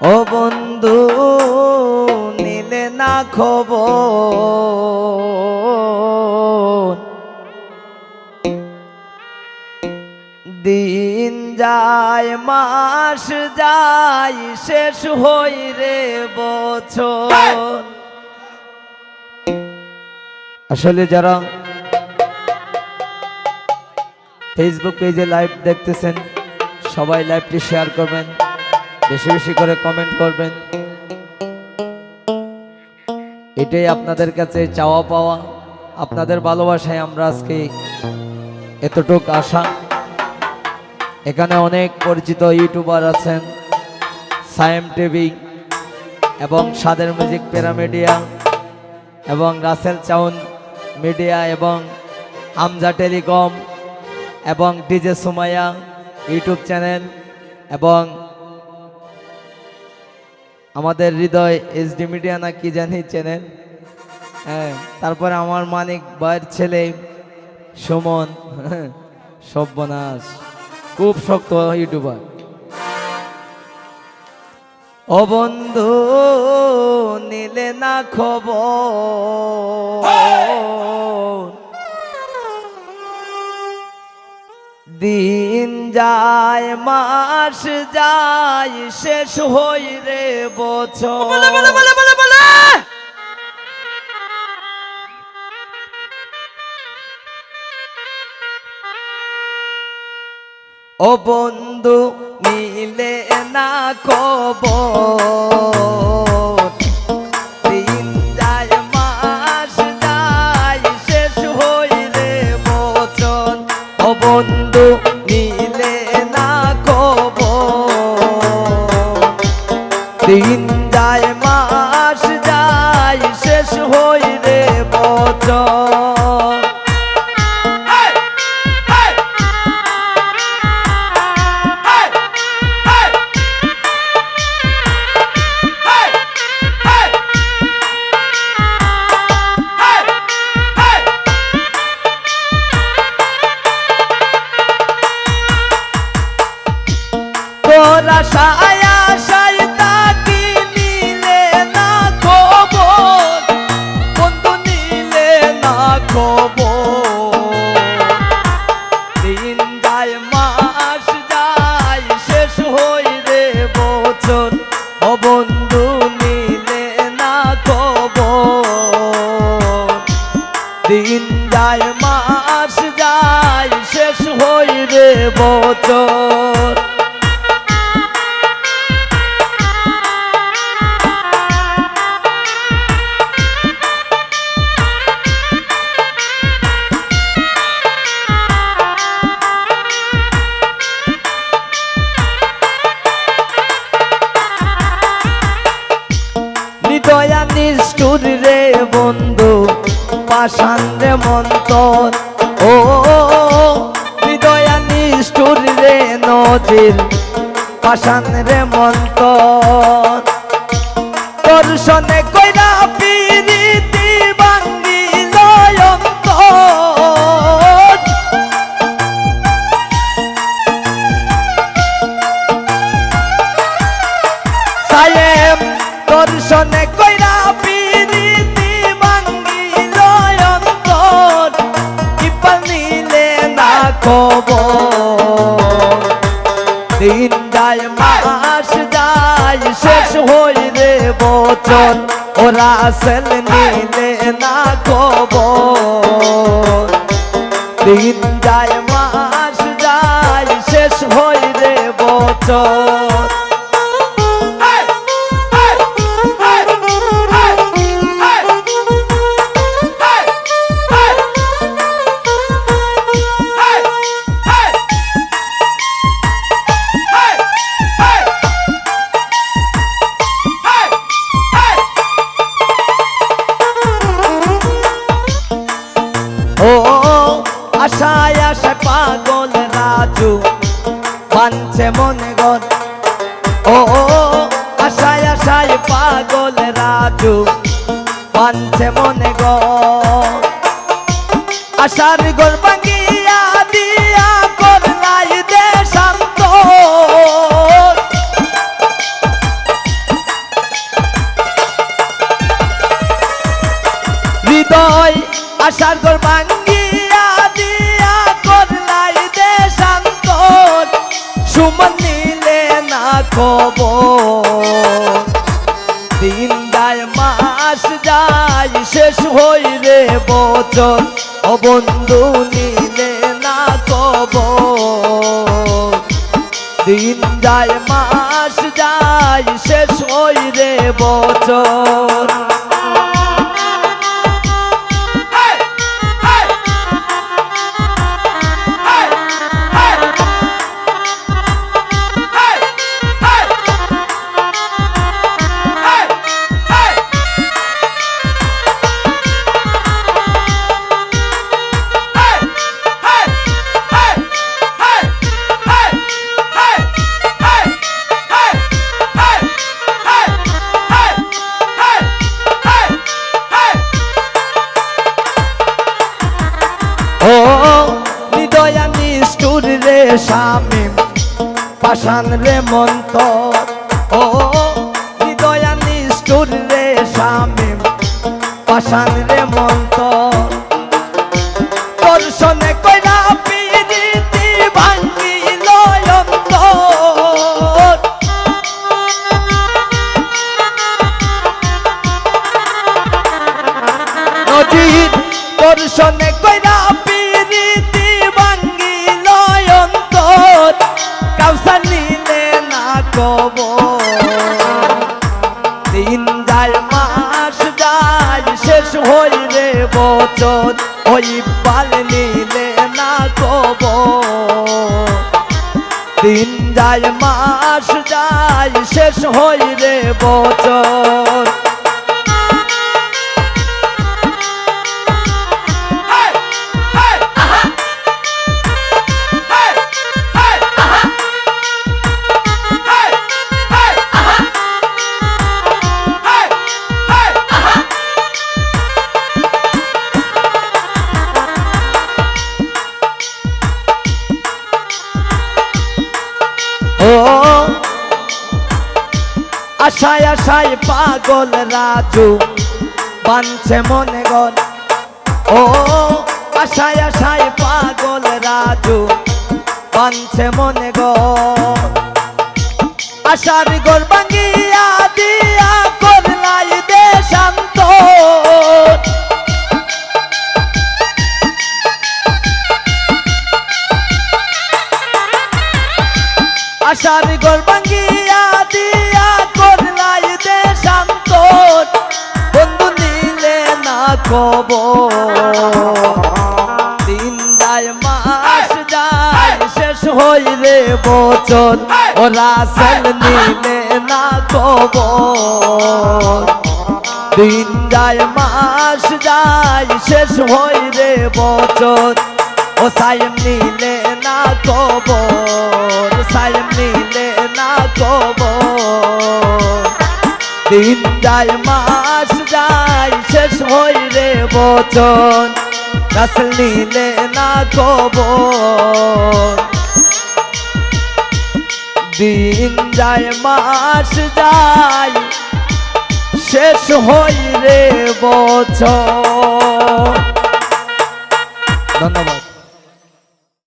ও বন্ধু নিলে না খবর। দিন যায় মাস যায় শেষ হই রে বছর। আসলে যারা ফেসবুক পেজে লাইভ দেখতেছেন সবাই লাইভটি শেয়ার করবেন। বেশি বেশি করে কমেন্ট করবেন। এটাই আপনাদের কাছে চাওয়া পাওয়া। আপনাদের ভালোবাসায় আমরা আজকে এতটুক আশা। এখানে অনেক পরিচিত ইউটিউবার আছেন, সায়েম টিভি এবং সাদের মিউজিক প্যারামিডিয়া এবং রাসেল চাউন মিডিয়া এবং আমজা টেলিকম এবং ডিজে সুমাইয়া ইউটিউব চ্যানেল এবং আমাদের হৃদয় এইচডি মিডিয়া না কি জানি চ্যানেল হ্যাঁ তারপরে আমার মানিক ভাইয়ের ছেলে সুমন সব্যনাশ, খুব শক্ত ইউটিউবার। ও বন্ধু, নিলে না খবর। দিন যায় মাস যায় শেষ হই রে বছর। ও বন্ধু মিলে না কব বন্ধু লাশা বন্ধু পাশান্দে রে মন্তর ও হৃদয়া নিষ্ঠুর রে নজির পাশান রে মন্তর তোর খবর। দিন যায়, মাস যায়, শেষ হই রে বচন। ওরা সেল নিলে না খবর। দিন যায়, মাস যায়, শেষ হই রে বচন। ঘর ও আশায় আশায় পাগল রাজু বানছে মনে ঘর আশার ঘর ভাঙিয়া দিয়া করলাই দে শান্ত হৃদয় আশার ঘর ভাঙিয়া সুমন নিলে না খবর। দিন যায়, মাস যায়, শেষ হই রে বচন ও বন্ধু, নিলে না খবর। দিন যায়, মাস যায়, শেষ হই রে বচন রে পাশান রে মন্ত ও হৃদয়া রে শামিম পাশান রে মন্ত বচন ওই পাল নিলে না কব দিন যায় মাস যায় শেষ হই রে আশায় আশায় পাগল রাজু, বানছে মনে গল ও, আশায় আশায় পাগল রাজু, বানছে মনে গল আশার গোল ভাঙ্গিয়া কব দিন যায় মাস যায় শেষ হই রে বচন। ও রাসেল নিলে না কব দিন যায় মাস যায় শেষ হই রে বচন। ও সাইম নিলে না কবর সাইম নিলে না কবর দিন যায় মাস শেষ হই রে বচন রাসেল নিলে না কবর দিন যায়, মাস যায়, শেষ হই রে বছর ধন্যবাদ।